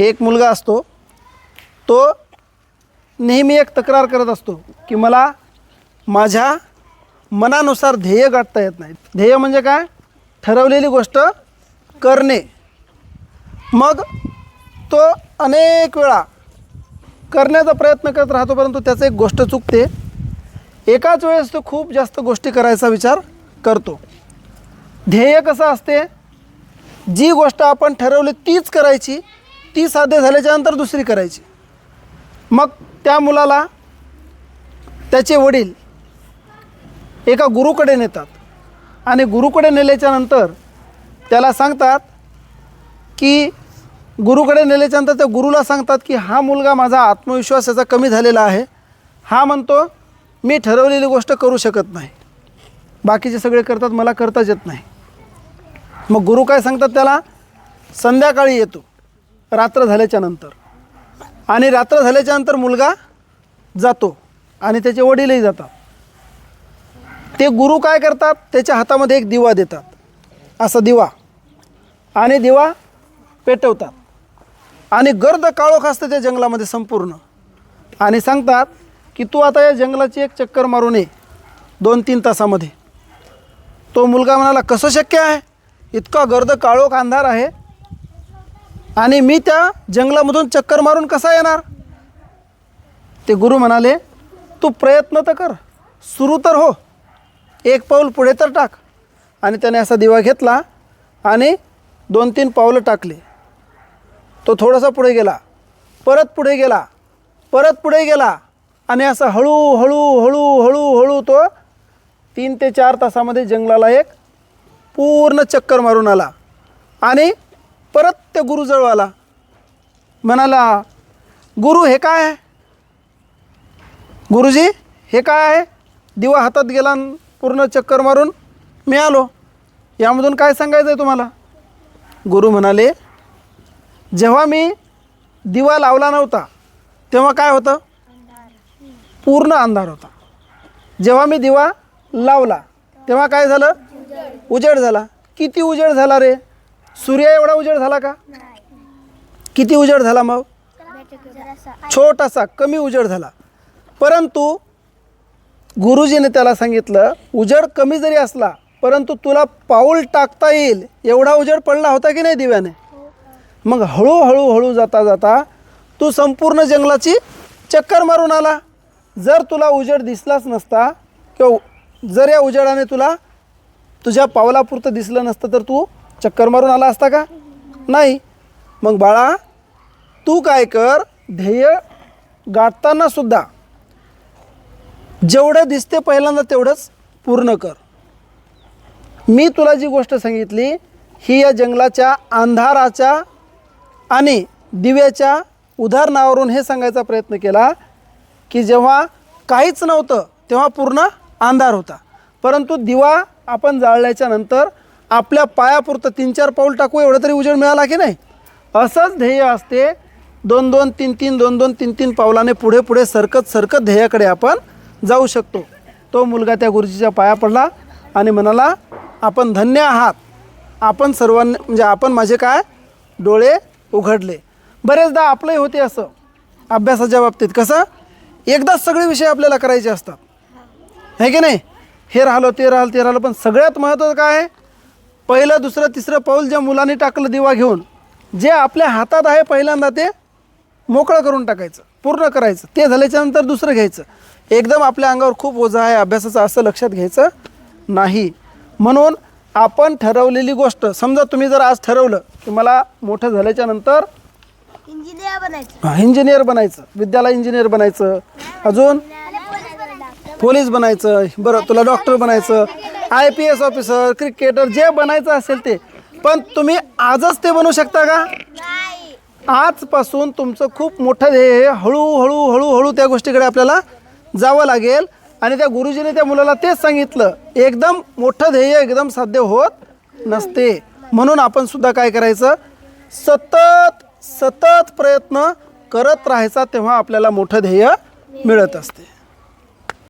एक मुलगा असतो तो नेहमी एक तक्रार करत असतो की मला माझ्या मनानुसार ध्येय गाठता येत नाही. ध्येय म्हणजे काय? ठरवलेली गोष्ट करणे. मग तो अनेक वेळा करण्याचा प्रयत्न करत राहतो परंतु त्याचं एक गोष्ट चुकते. एकाच वेळेस तो खूप जास्त गोष्टी करायचा विचार करतो. ध्येय कसं असते? जी गोष्ट आपण ठरवली तीच करायची ती साध्य झाल्याच्यानंतर दुसरी करायची. मग त्या मुलाला त्याचे वडील एका गुरुकडे नेतात. आणि गुरुकडे नेल्याच्यानंतर त्याला सांगतात की गुरुकडे नेल्याच्यानंतर त्या गुरुला सांगतात की हा मुलगा माझा आत्मविश्वास याचा कमी झालेला आहे. हा म्हणतो मी ठरवलेली गोष्ट करू शकत नाही. बाकीचे सगळे करतात मला करताच येत नाही. मग गुरु काय सांगतात त्याला? संध्याकाळी येतो. रात्र झाल्याच्यानंतर. आणि रात्र झाल्याच्यानंतर मुलगा जातो आणि त्याचे वडीलही जातात. ते गुरु काय करतात? त्याच्या हातामध्ये एक दिवा देतात. असा दिवा. आणि दिवा पेटवतात. आणि गर्द काळोख असतं त्या जंगलामध्ये संपूर्ण. आणि सांगतात की तू आता या जंगलाची एक चक्कर मारून ये दोन तीन तासामध्ये. तो मुलगा म्हणाला कसं शक्य आहे? इतका गर्द काळोख अंधार आहे. आणि मी त्या जंगलामधून चक्कर मारून कसा येणार? ते गुरु म्हणाले तू प्रयत्न तर कर. सुरू तर हो. एक पाऊल पुढे तर टाक. आणि त्याने असा दिवा घेतला आणि दोन तीन पावलं टाकले. तो थोडासा पुढे गेला. परत पुढे गेला. परत पुढे गेला. आणि असं हळूहळू हळू हळू हळू तो तीन ते चार तासामध्ये जंगलाला एक पूर्ण चक्कर मारून आला. आणि परत त्या गुरुजवळ आला. म्हणाला गुरु हे काय आहे? गुरुजी हे काय आहे? दिवा हातात गेला पूर्ण चक्कर मारून मी आलो. यामधून काय सांगायचं आहे तुम्हाला? गुरु म्हणाले जेव्हा मी दिवा लावला नव्हता तेव्हा काय होतं? पूर्ण अंधार होता. जेव्हा मी दिवा लावला तेव्हा काय झालं? उजेड झाला. किती उजेड झाला रे? सूर्य एवढा उजेड झाला का? किती उजेड झाला मग? छोटासा कमी उजेड झाला. परंतु गुरुजीने त्याला सांगितलं उजेड कमी जरी असला परंतु तुला पाऊल टाकता येईल एवढा उजेड पडला होता की नाही दिव्याने? मग हळूहळू हळू जाता जाता तू संपूर्ण जंगलाची चक्कर मारून आला. जर तुला उजेड दिसलाच नसता किंवा जर या उजेडाने तुला तुझ्या पावलापुरतं दिसलं नसतं तर तू चक्कर मारून आला असता का? नाही. मग बाळा तू काय कर? ध्येय गाठताना सुद्धा जेवढं दिसते पहिल्यांदा तेवढंच पूर्ण कर. मी तुला जी गोष्ट सांगितली ही या जंगलाच्या अंधाराच्या आणि दिव्याच्या उदाहरणावरून हे सांगायचा प्रयत्न केला की जेव्हा काहीच नव्हतं तेव्हा पूर्ण अंधार होता. परंतु दिवा आपण जाळल्याच्या नंतर आपल्या पायापुरतं तीन चार पाऊल टाकू एवढं तरी उजेड मिळाला की नाही? असंच ध्येय असते. दोन दोन तीन तीन दोन दोन तीन तीन पावलाने पुढे पुढे सरकत सरकत ध्येयाकडे आपण जाऊ शकतो. तो मुलगा त्या गुरुजीच्या पाया पडला आणि म्हणाला आपण धन्य आहात. आपण सर्वांनी म्हणजे आपण माझे काय? डोळे उघडले. बरेचदा आपलंही होते असं. अभ्यासाच्या बाबतीत कसं? एकदाच सगळे विषय आपल्याला करायचे असतात. हे की नाही? हे राहिलं ते राहिलं ते राहिलं पण सगळ्यात महत्त्वाचं काय आहे? पहिलं दुसरं तिसरं पाऊल ज्या मुलांनी टाकलं दिवा घेऊन जे आपल्या हातात आहे पहिल्यांदा ते मोकळं करून टाकायचं पूर्ण करायचं. ते झाल्याच्यानंतर दुसरं घ्यायचं. एकदम आपल्या अंगावर खूप ओझं आहे अभ्यासाचं असं लक्षात घ्यायचं नाही. म्हणून आपण ठरवलेली गोष्ट समजा तुम्ही जर आज ठरवलं की मला मोठं झाल्याच्यानंतर इंजिनियर बनायचं. इंजिनियर बनायचं विद्याला इंजिनियर बनायचं अजून पोलीस बनायचं बरं तुला डॉक्टर बनायचं. I P S officer cricketer जे बनायचं असेल ते. पण तुम्ही आजच ते बनवू शकता का? आजपासून तुमचं खूप मोठं ध्येय आहे हळूहळू हळूहळू त्या गोष्टीकडे आपल्याला जावं लागेल. आणि त्या गुरुजीने त्या मुलाला तेच सांगितलं एकदम मोठं ध्येय एकदम साध्य होत नसते. म्हणून आपण सुद्धा काय करायचं? सतत सतत प्रयत्न करत राहायचा तेव्हा आपल्याला मोठं ध्येय मिळत असते.